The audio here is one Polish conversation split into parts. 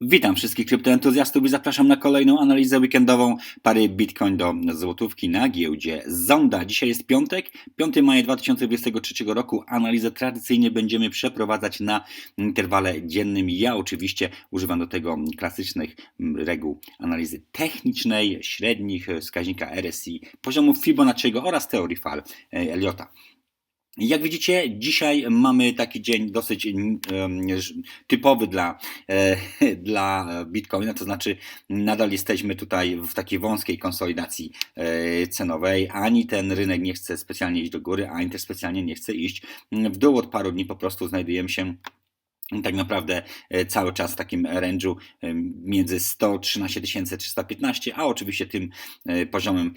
Witam wszystkich kryptoentuzjastów i zapraszam na kolejną analizę weekendową pary Bitcoin do złotówki na giełdzie Zonda. Dzisiaj jest piątek, 5 maja 2023 roku. Analizę tradycyjnie będziemy przeprowadzać na interwale dziennym. Ja oczywiście używam do tego klasycznych reguł analizy technicznej, średnich, wskaźnika RSI, poziomu Fibonacciego oraz teorii fal Eliota. Jak widzicie, dzisiaj mamy taki dzień dosyć typowy dla, e, dla Bitcoina, to znaczy nadal jesteśmy tutaj w takiej wąskiej konsolidacji e, cenowej, ani ten rynek nie chce specjalnie iść do góry, ani też specjalnie nie chce iść w dół. Od paru dni po prostu znajdujemy się tak naprawdę e, cały czas w takim range'u między 113 315, a oczywiście tym poziomem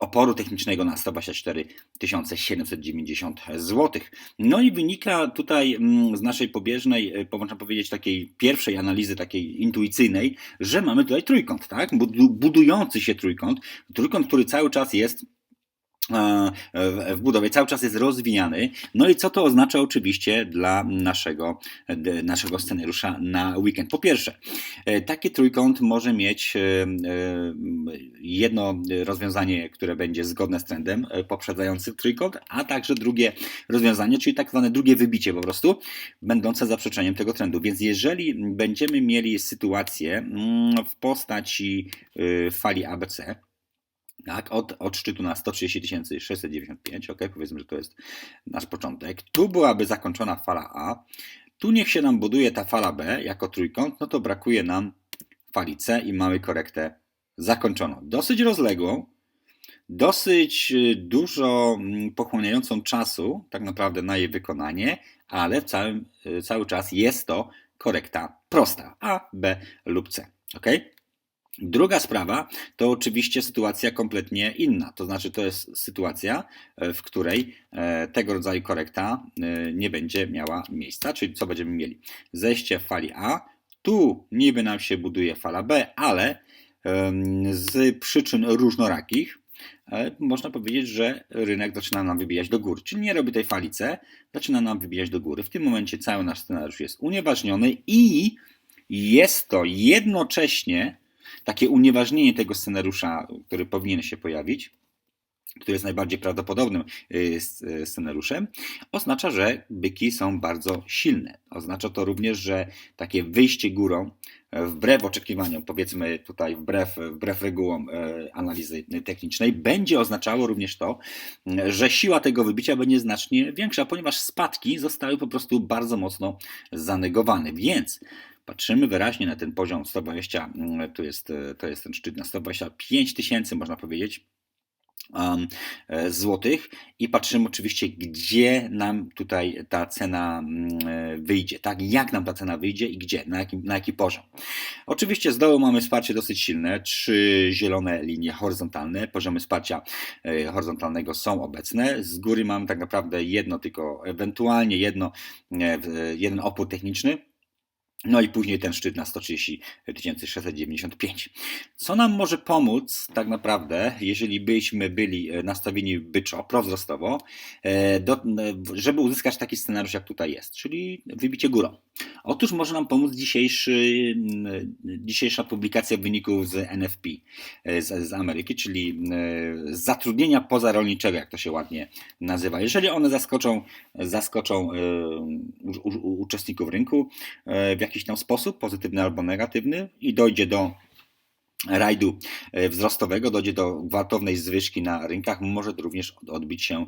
oporu technicznego na 124 790 zł. No i wynika tutaj mm, z naszej pobieżnej, e, można powiedzieć, takiej pierwszej analizy, takiej intuicyjnej, że mamy tutaj trójkąt, tak? Budujący się trójkąt, trójkąt, który cały czas jest w budowie, cały czas jest rozwijany. No i co to oznacza oczywiście dla naszego, naszego scenariusza na weekend? Po pierwsze, e, taki trójkąt może mieć e, e, jedno rozwiązanie, które będzie zgodne z trendem poprzedzający trójkąt, a także drugie rozwiązanie, czyli tak zwane drugie wybicie po prostu, będące zaprzeczeniem tego trendu. Więc jeżeli będziemy mieli sytuację mm, w postaci fali ABC, tak, od, od szczytu na 130 695, ok, powiedzmy, że to jest nasz początek. Tu byłaby zakończona fala A, tu niech się nam buduje ta fala B jako trójkąt, no to brakuje nam fali C i mamy korektę zakończoną. Dosyć rozległą, dosyć y, dużo mm, pochłaniającą czasu, tak naprawdę na jej wykonanie, ale w całym, y, cały czas jest to korekta prosta A, B lub C. ok? Druga sprawa to oczywiście sytuacja kompletnie inna. To znaczy, to jest sytuacja, e, w której e, tego rodzaju korekta e, nie będzie miała miejsca. Czyli co będziemy mieli? Zejście w fali A, tu niby nam się buduje fala B, ale z przyczyn różnorakich można powiedzieć, że rynek zaczyna nam wybijać do góry. Czyli nie robi tej fali C, zaczyna nam wybijać do góry. W tym momencie cały nasz scenariusz jest unieważniony i jest to jednocześnie takie unieważnienie tego scenariusza, który powinien się pojawić, który jest najbardziej prawdopodobnym y, y, scenariuszem, oznacza, że byki są bardzo silne. Oznacza to również, że takie wyjście górą, wbrew oczekiwaniom, powiedzmy tutaj wbrew, wbrew regułom e, analizy technicznej, będzie oznaczało również to, że siła tego wybicia będzie znacznie większa, ponieważ spadki zostały po prostu bardzo mocno zanegowane. Więc patrzymy wyraźnie na ten poziom 120, mm, to jest, e, to jest ten szczyt na 125 tysięcy, można powiedzieć, um, e, złotych i patrzymy oczywiście, gdzie nam tutaj ta cena mm, e, wyjdzie, tak? Jak nam ta cena wyjdzie i gdzie, na jaki, na jaki poziom. Oczywiście z dołu mamy wsparcie dosyć silne, trzy zielone linie horyzontalne, poziomy wsparcia horyzontalnego są obecne, z góry mamy tak naprawdę jedno tylko, ewentualnie jedno, jeden opór techniczny, no i później ten szczyt na 130 695. Co nam może pomóc tak naprawdę, jeżeli byśmy byli e, nastawieni byczo, prowzrostowo, e, do, e, żeby uzyskać taki scenariusz, jak tutaj jest, czyli wybicie górą. Otóż może nam pomóc dzisiejszy, dzisiejsza publikacja wyników z NFP z, z Ameryki, czyli zatrudnienia pozarolniczego, jak to się ładnie nazywa. Jeżeli one zaskoczą, zaskoczą u, u, uczestników rynku w jakiś tam sposób, pozytywny albo negatywny, i dojdzie do rajdu e, wzrostowego, dojdzie do gwałtownej zwyżki na rynkach, może również odbić się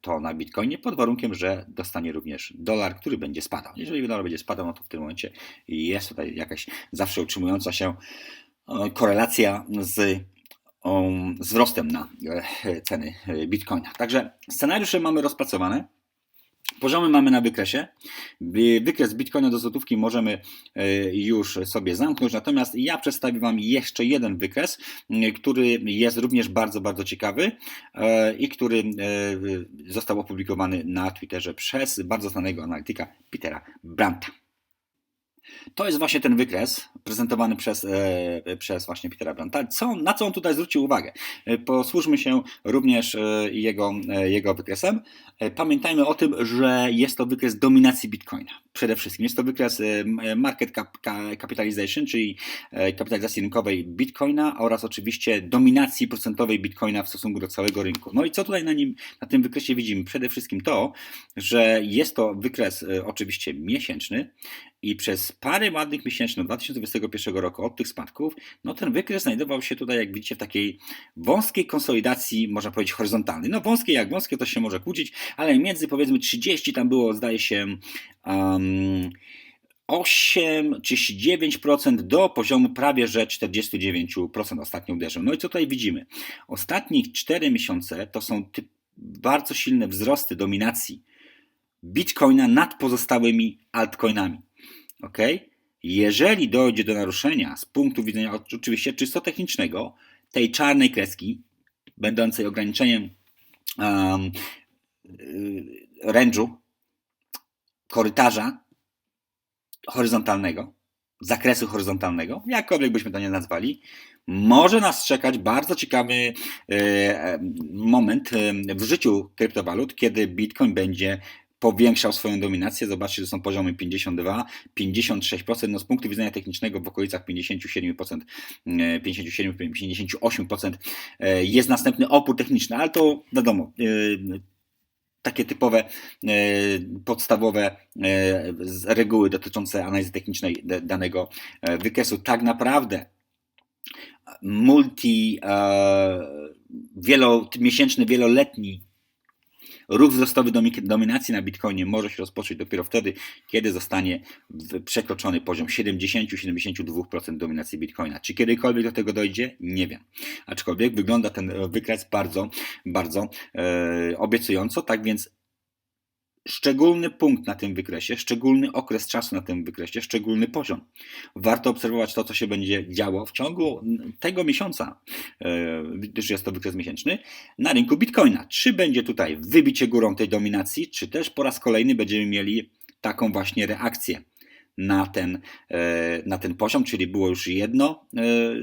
to na Bitcoinie pod warunkiem, że dostanie również dolar, który będzie spadał. Jeżeli dolar będzie spadał, no to w tym momencie jest tutaj jakaś zawsze utrzymująca się korelacja z z wzrostem na e, ceny Bitcoina. Także scenariusze mamy rozpracowane. Poziomy mamy na wykresie. Wykres Bitcoina do złotówki możemy e, już sobie zamknąć, natomiast ja przedstawię Wam jeszcze jeden wykres, który jest również bardzo, bardzo ciekawy e, i który e, został opublikowany na Twitterze przez bardzo znanego analityka Petera Branta. To jest właśnie ten wykres prezentowany przez, e, przez właśnie Petera Branta. Co, na co on tutaj zwrócił uwagę? E, posłużmy się również e, jego, jego wykresem. Pamiętajmy o tym, że jest to wykres dominacji Bitcoina. Przede wszystkim jest to wykres market cap, ca- capitalization, czyli kapitalizacji rynkowej Bitcoina oraz oczywiście dominacji procentowej Bitcoina w stosunku do całego rynku. No i co tutaj na nim, na tym wykresie widzimy? Przede wszystkim to, że jest to wykres oczywiście miesięczny, i przez parę ładnych miesięcy, no 2021 roku od tych spadków, no ten wykres znajdował się tutaj, jak widzicie, w takiej wąskiej konsolidacji, można powiedzieć horyzontalnej. No wąskiej jak wąskie, to się może kłócić, ale między powiedzmy 30 tam było, zdaje się, um, 8, 39% do poziomu prawie że 49% ostatnio uderzył. No i co tutaj widzimy? Ostatnich 4 miesiące to są bardzo silne wzrosty dominacji Bitcoina nad pozostałymi altcoinami. Ok? Jeżeli dojdzie do naruszenia z punktu widzenia oczywiście czysto technicznego tej czarnej kreski, będącej ograniczeniem um, korytarza horyzontalnego, zakresu horyzontalnego, jakkolwiek byśmy to nie nazwali, może nas czekać bardzo ciekawy e, moment w życiu kryptowalut, kiedy Bitcoin będzie powiększał swoją dominację. Zobaczcie, że są poziomy 52, 56%, no z punktu widzenia technicznego w okolicach 57%, 57, 58% e, jest następny opór techniczny, ale to wiadomo, e, takie typowe, e, podstawowe reguły dotyczące analizy technicznej danego wykresu. Tak naprawdę multi, wielomiesięczny, wieloletni Ruch wzrostowy dominacji na Bitcoinie może się rozpocząć dopiero wtedy, kiedy zostanie przekroczony poziom 70-72% dominacji Bitcoina. Czy kiedykolwiek do tego dojdzie? Nie wiem. Aczkolwiek wygląda ten wykres bardzo, bardzo e, obiecująco, tak więc szczególny punkt na tym wykresie, szczególny okres czasu na tym wykresie, szczególny poziom. Warto obserwować to, co się będzie działo w ciągu tego miesiąca, gdyż jest to wykres miesięczny, na rynku Bitcoina. Czy będzie tutaj wybicie górą tej dominacji, czy też po raz kolejny będziemy mieli taką właśnie reakcję na ten, na ten poziom, czyli było już jedno,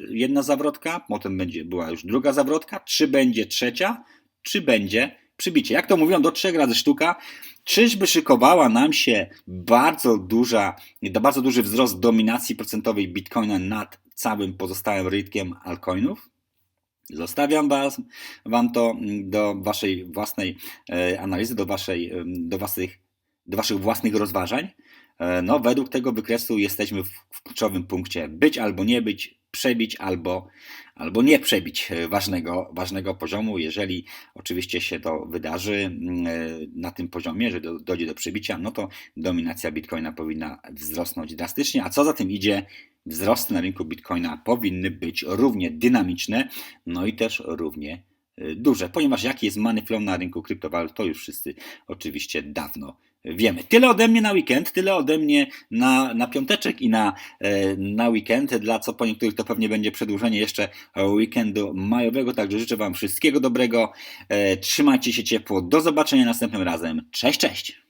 jedna zawrotka, potem będzie była już druga zawrotka, czy będzie trzecia, czy będzie przybicie. Jak to mówią, do trzech razy sztuka. Czyżby szykowała nam się bardzo duża, bardzo duży wzrost dominacji procentowej Bitcoina nad całym pozostałym rynkiem altcoinów? Zostawiam was, Wam to do Waszej własnej analizy, do, waszej, do, waszych, do Waszych własnych rozważań. No, według tego wykresu jesteśmy w kluczowym punkcie być albo nie być, przebić albo, albo nie przebić ważnego, ważnego poziomu. Jeżeli oczywiście się to wydarzy na tym poziomie, że do, dojdzie do przebicia, no to dominacja Bitcoina powinna wzrosnąć drastycznie, a co za tym idzie, wzrosty na rynku Bitcoina powinny być równie dynamiczne, no i też równie duże, ponieważ jaki jest money na rynku kryptowalut, to już wszyscy oczywiście dawno wiemy. Tyle ode mnie na weekend, tyle ode mnie na, na piąteczek i na, na weekend, dla co po niektórych to pewnie będzie przedłużenie jeszcze weekendu majowego, także życzę Wam wszystkiego dobrego, trzymajcie się ciepło, do zobaczenia następnym razem, cześć, cześć!